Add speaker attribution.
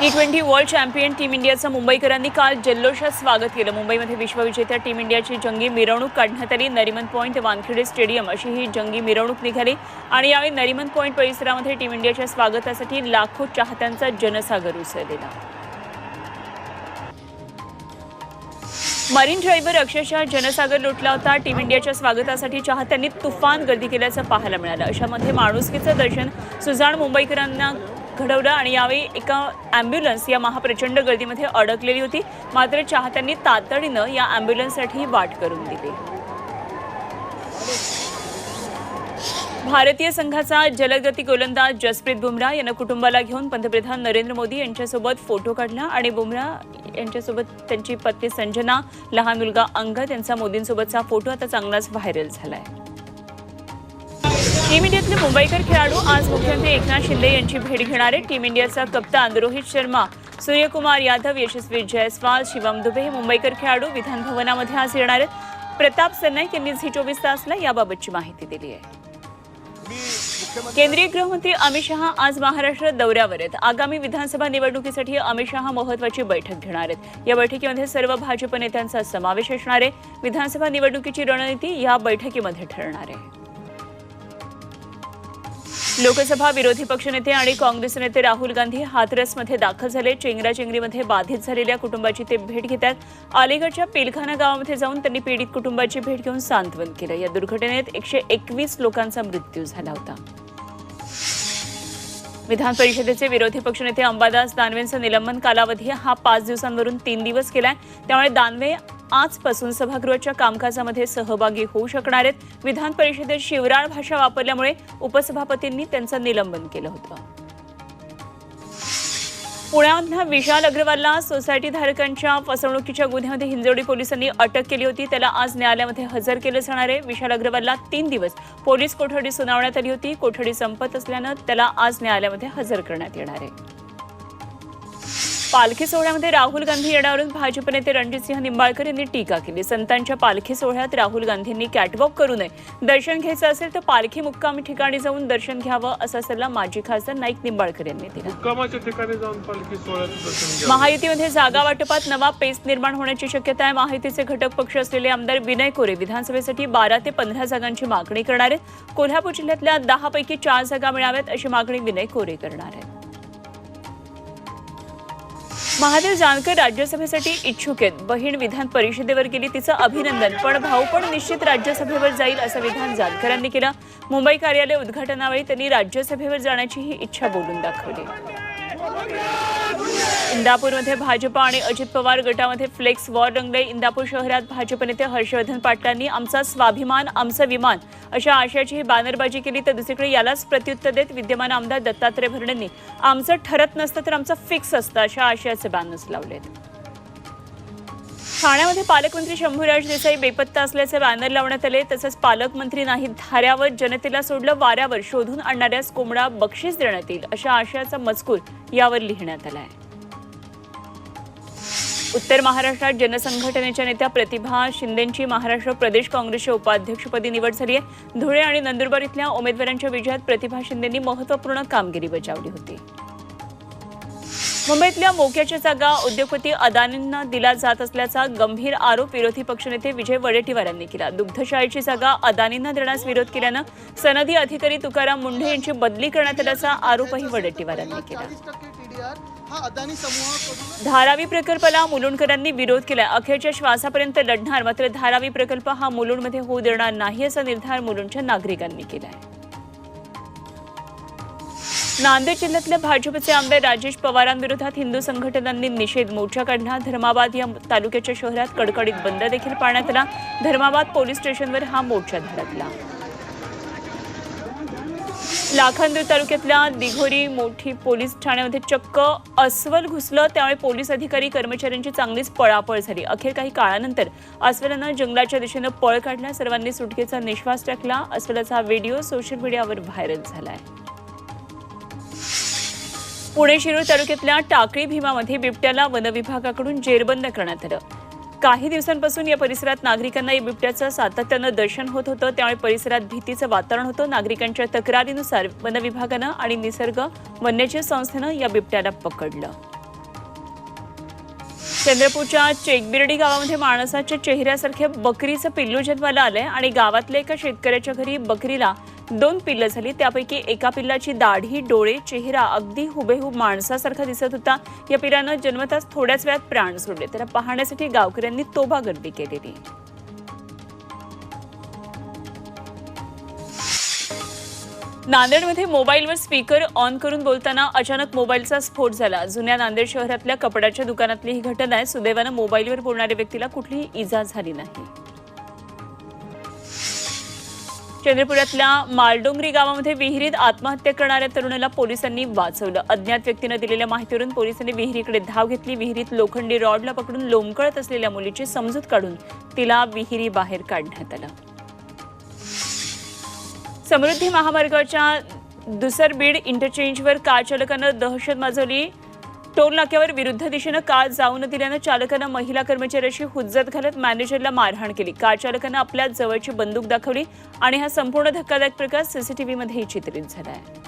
Speaker 1: T twenty world champion team इंडियाचं मुंबईकरांनी काल जल्लोषात स्वागत केलं. मुंबईमध्ये विश्वविजेत्या टीम इंडियाची जंगी मिरवणूक काढण्यात आली. नरिमन पॉईंट वानखेडे स्टेडियम अशी ही जंगी मिरवणूक निघाली. आणि यावेळी नरिमन पॉईंट परिसरामध्ये टीम इंडियाच्या स्वागतासाठी लाखो चाहत्यांचा जनसागर उसळलेला. मरीन ड्रायव्हर अक्षरशः जनसागर लुटला होता. टीम इंडियाच्या स्वागतासाठी चाहत्यांनी तुफान गर्दी केल्याचं पाहायला मिळालं. अशामध्ये माणुसकीचं दर्शन सुजाण मुंबईकरांना घडवलं आणि यावेळी एका ॲम्ब्युलन्स या महाप्रचंड गर्दीमध्ये अडकलेली होती. मात्र चाहत्यांनी तातडीनं या ॲम्ब्युलन्ससाठी वाट करून दिली. भारतीय संघाचा जलदगती गोलंदाज जसप्रीत बुमराह यानं कुटुंबाला घेऊन पंतप्रधान नरेंद्र मोदी यांच्यासोबत फोटो काढला आणि बुमराह यांच्यासोबत त्यांची पत्नी संजना लहान मुलगा अंगद यांचा मोदींसोबतचा फोटो आता चांगलाच व्हायरल झाला आहे टीम इंडियातले मुंबईकर खेळाडू आज मुख्यमंत्री एकनाथ शिंदे यांची भेट घेणार आहेत. टीम इंडियाचा कप्तान रोहित शर्मा सूर्यकुमार यादव यशस्वी जयस्वाल शिवम दुबे हे मुंबईकर खेळाडू विधानभवनामध्ये आज येणार आहेत. प्रताप सरनाईक यांनी झी चोवीस तासला याबाबतची माहिती दिली आहे. केंद्रीय गृहमंत्री अमित शहा आज महाराष्ट्र दौऱ्यावर आहेत. आगामी विधानसभा निवडणुकीसाठी अमित शहा महत्वाची बैठक घेणार आहेत. या बैठकीमध्ये सर्व भाजप नेत्यांचा समावेश असणार आहे. विधानसभा निवडणुकीची रणनीती या बैठकीमध्ये ठरणार आहे. लोकसभा विरोधी पक्षनेते आणि काँग्रेस नेते राहुल गांधी हाथरसमध्ये दाखल झाले. चेंगराचेंगरीमध्ये बाधित झालेल्या कुटुंबाची ते भेट घेतात. अलीगडच्या पिलखाना गावामध्ये जाऊन त्यांनी पीडित कुटुंबाची भेट घेऊन सांत्वन केलं. या दुर्घटनेत एकशे एकवीस लोकांचा मृत्यू झाला होता. विधान परिषदेचे विरोधी पक्षनेते अंबादास दानवेंचा निलंबन कालावधी हा पाच दिवसांवरून तीन दिवस केलाय. त्यामुळे दानवे आजपासून सभागृहाच्या कामकाजामध्ये सहभागी होऊ शकणार आहेत. विधान परिषदेत शिवराळ भाषा वापरल्यामुळे उपसभापतींनी त्यांचं निलंबन केलं होतं. पुण्यामधल्या विशाल अग्रवालला सोसायटी धारकांच्या फसवणुकीच्या गुन्ह्यामध्ये हिंजवडी पोलिसांनी अटक केली होती. त्याला आज न्यायालयामध्ये हजर केलं जाणार आहे. विशाल अग्रवालला तीन दिवस पोलीस कोठडी सुनावण्यात आली होती. कोठडी संपत असल्यानं त्याला आज न्यायालयामध्ये हजर करण्यात येणार आहे. पालखी सोहळ्यामध्ये राहुल गांधी येण्यावरून भाजप नेते रणजितसिंह निंबाळकर यांनी टीका केली. संतांच्या पालखी सोहळ्यात राहुल गांधींनी कॅटवॉक करू नये. दर्शन घ्यायचं असेल तर पालखी मुक्कामी ठिकाणी जाऊन दर्शन घ्यावं असा सल्ला माजी खासदार नाईक निंबाळकर यांनी दिला. महायुतीमध्ये जागा वाटपात नवा पेच निर्माण होण्याची शक्यता आहे. महायुतीचे घटक पक्ष असलेले आमदार विनय कोरे विधानसभेसाठी बारा ते पंधरा जागांची मागणी करणार आहेत. कोल्हापूर जिल्ह्यातल्या दहा पैकी चार जागा मिळाव्यात अशी मागणी विनय कोरे करणार आहेत. महादेव जानकर राज्यसभेसाठी इच्छुक आहेत. बहीण विधान परिषदेवर गेली तिचं अभिनंदन. पण भाऊ पण निश्चित राज्यसभेवर जाईल असं विधान जानकरांनी केलं. मुंबई कार्यालय उद्घाटनावेळी त्यांनी राज्यसभेवर जाण्याची ही इच्छा बोलून दाखवली. इंदापूरमध्ये भाजप आणि अजित पवार गटामध्ये फ्लेक्स वॉर रंगले. इंदापूर शहरात भाजप नेते हर्षवर्धन पाटलांनी आमचा स्वाभिमान आमचं विमान अशा आशयाची ही बॅनरबाजी केली. तर दुसरीकडे यालाच प्रत्युत्तर देत विद्यमान आमदार दत्तात्रय भरणेंनी आमचं ठरत नसतं तर आमचं फिक्स असतं अशा आशयाचे बॅनर्स लावलेत ठाण्यामध्ये पालकमंत्री शंभूराज देसाई बेपत्ता असल्याचे बॅनर लावण्यात आले. तसंच पालकमंत्री नाहीत धाऱ्यावर जनतेला सोडलं वाऱ्यावर. शोधून आणणाऱ्यास कोंबडा बक्षीस देण्यात येईल अशा आशयाचा मजकूर यावर लिहिण्यात आला आहे उत्तर महाराष्ट्रात जनसंघटनेच्या नेत्या प्रतिभा शिंदेंची महाराष्ट्र प्रदेश काँग्रेसच्या उपाध्यक्षपदी निवड झाली आहे. धुळे आणि नंदुरबार इथल्या उमेदवारांच्या विजयात प्रतिभा शिंदेंनी महत्त्वपूर्ण कामगिरी बजावली होती. मुंबईतल्या मोक्याच्या जागा उद्योगपती अदानींना दिला जात असल्याचा गंभीर आरोप विरोधी पक्षनेते विजय वडेट्टीवार यांनी केला. दुग्धशाळेची जागा अदानींना देण्यास विरोध केल्यानं सनदी अधिकारी तुकाराम मुंढे यांची बदली करण्यात आल्याचा आरोपही वडेट्टीवार यांनी केला.
Speaker 2: हा अदानी समूहाकडून
Speaker 1: धारावी प्रकल्पाला मुलुंडकरांनी विरोध केला. अखेरच्या श्वासापर्यंत लढणार मात्र धारावी प्रकल्प हा मुलुंडमध्ये होऊ देणार नाही असा निर्धार मुलुंडच्या नागरिकांनी केला आहे नांदेड जिल्ह्यातल्या भाजपचे आमदार राजेश पवारांविरोधात हिंदू संघटनांनी निषेध मोर्चा काढला. धर्माबाद या तालुक्याच्या शहरात कडकडीत बंद देखील पाळण्यात आला. धर्माबाद पोलीस स्टेशनवर हा मोर्चा धडकला. लाखांदूर तालुक्यातल्या दिघोरी मोठी पोलीस ठाण्यामध्ये चक्क अस्वल घुसलं. त्यामुळे पोलीस अधिकारी कर्मचाऱ्यांची चांगलीच पळापळ झाली. अखेर काही काळानंतर अस्वलानं जंगलाच्या दिशेनं पळ काढला. सर्वांनी सुटकेचा निश्वास टाकला. अस्वलाचा हा व्हिडिओ सोशल मीडियावर व्हायरल झालाय. पुणे शिरूर तालुक्यातल्या टाकळी भीमामध्ये बिबट्याला वनविभागाकडून जेरबंद करण्यात आलं. काही दिवसांपासून या परिसरात नागरिकांना या बिबट्याचं सातत्यानं दर्शन होत होतं. त्यामुळे परिसरात भीतीचं वातावरण होतं. नागरिकांच्या तक्रारीनुसार वनविभागानं आणि निसर्ग वन्यजीव संस्थेनं या बिबट्याला पकडलं. चंद्रपूरच्या चेकबिर्डी गावामध्ये माणसाच्या चेहऱ्यासारख्या बकरीचं पिल्लू जन्माला आलंय आणि गावातल्या एका शेतकऱ्याच्या घरी बकरीला दोन पिल्लं झाली. त्यापैकी एका पिल्लाची दाढी डोळे चेहरा अगदी हुबेहूब माणसासारखा दिसत होता. या पिलानं जन्मताच थोड्याच वेळात प्राण सोडले. त्याला पाहण्यासाठी गावकऱ्यांनी तोबा गर्दी केलेली. नांदेडमध्ये मोबाईलवर स्पीकर ऑन करून बोलताना अचानक मोबाईलचा स्फोट झाला. जुन्या नांदेड शहरातल्या कपड्याच्या दुकानातली ही घटना आहे. सुदैवानं मोबाईलवर बोलणाऱ्या व्यक्तीला कुठलीही इजा झाली नाही. चंद्रपुरातल्या मालडोंगरी गावामध्ये विहिरीत आत्महत्या करणाऱ्या तरुणाला पोलिसांनी वाचवलं. अज्ञात व्यक्तीनं दिलेल्या माहितीवरून पोलिसांनी विहिरीकडे धाव घेतली. विहिरीत लोखंडी रॉडला पकडून लोंबकळत असलेल्या मुलीची समजूत काढून तिला विहिरी बाहेर काढण्यात आलं. समृद्धी महामार्गाच्या दुसरबीड इंटरचेंजवर कार चालकानं दहशत माजवली टोल नाक्यावर विरुद्ध दिशेनं कार जाऊ न दिल्यानं चालकानं महिला कर्मचाऱ्याशी हुज्जत घालत मॅनेजरला मारहाण केली. कार चालकानं आपल्या जवळची बंदूक दाखवली आणि हा संपूर्ण धक्कादायक प्रकार सीसीटीव्हीमध्ये चित्रित झाला आहे